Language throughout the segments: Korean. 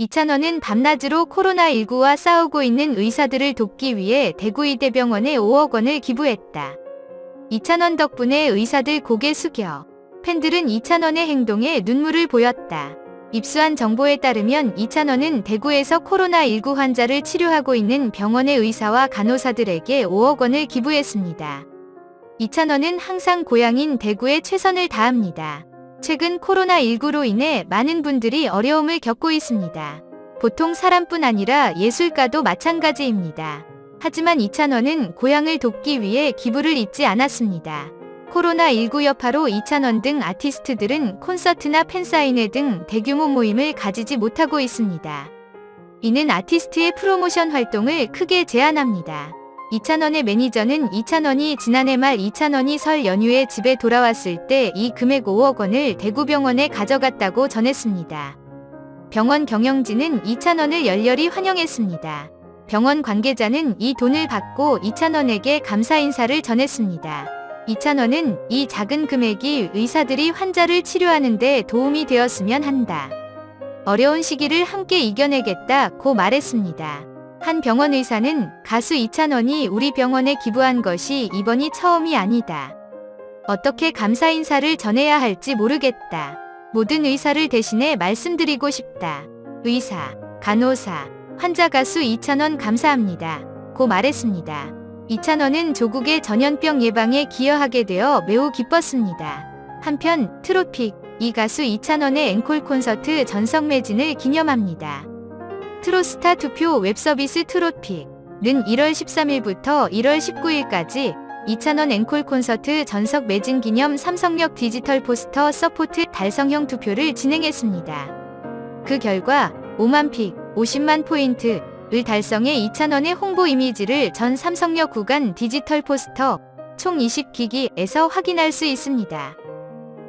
이찬원은 밤낮으로 코로나19와 싸우고 있는 의사들을 돕기 위해 대구이대병원에 5억 원을 기부했다. 이찬원 덕분에 의사들 고개 숙여 팬들은 이찬원의 행동에 눈물을 보였다. 입수한 정보에 따르면 이찬원은 대구에서 코로나19 환자를 치료하고 있는 병원의 의사와 간호사들에게 5억 원을 기부했습니다. 이찬원은 항상 고향인 대구에 최선을 다합니다. 최근 코로나19로 인해 많은 분들이 어려움을 겪고 있습니다. 보통 사람뿐 아니라 예술가도 마찬가지입니다. 하지만 이찬원은 고향을 돕기 위해 기부를 잊지 않았습니다. 코로나19 여파로 이찬원 등 아티스트들은 콘서트나 팬사인회 등 대규모 모임을 가지지 못하고 있습니다. 이는 아티스트의 프로모션 활동을 크게 제한합니다. 이찬원의 매니저는 이찬원이 지난해 말 이찬원이 설 연휴에 집에 돌아왔을 때 이 금액 5억 원을 대구병원에 가져갔다고 전했습니다. 병원 경영진은 이찬원을 열렬히 환영했습니다. 병원 관계자는 이 돈을 받고 이찬원에게 감사 인사를 전했습니다. 이찬원은 이 작은 금액이 의사들이 환자를 치료하는데 도움이 되었으면 한다. 어려운 시기를 함께 이겨내겠다 고 말했습니다. 한 병원 의사는 가수 이찬원이 우리 병원에 기부한 것이 이번이 처음이 아니다. 어떻게 감사 인사를 전해야 할지 모르겠다. 모든 의사를 대신해 말씀드리고 싶다. 의사, 간호사, 환자 가수 이찬원 감사합니다. 고 말했습니다. 이찬원은 조국의 전염병 예방에 기여하게 되어 매우 기뻤습니다. 한편 트로픽 이 가수 이찬원의 앵콜 콘서트 전석 매진을 기념합니다. 트로스타 투표 웹서비스 트롯픽은 1월 13일부터 1월 19일까지 이찬원 앵콜 콘서트 전석 매진 기념 삼성역 디지털 포스터 서포트 달성형 투표를 진행했습니다. 그 결과 5만 픽, 50만 포인트, 을 달성해 이찬원의 홍보 이미지를 전 삼성역 구간 디지털 포스터 총 20기기에서 확인할 수 있습니다.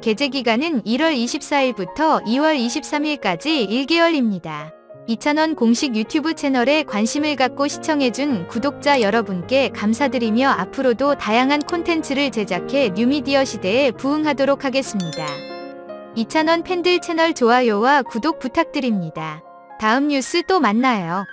게재 기간은 1월 24일부터 2월 23일까지 1개월입니다. 이찬원 공식 유튜브 채널에 관심을 갖고 시청해준 구독자 여러분께 감사드리며 앞으로도 다양한 콘텐츠를 제작해 뉴미디어 시대에 부응하도록 하겠습니다. 이찬원 팬들 채널 좋아요와 구독 부탁드립니다. 다음 뉴스 또 만나요.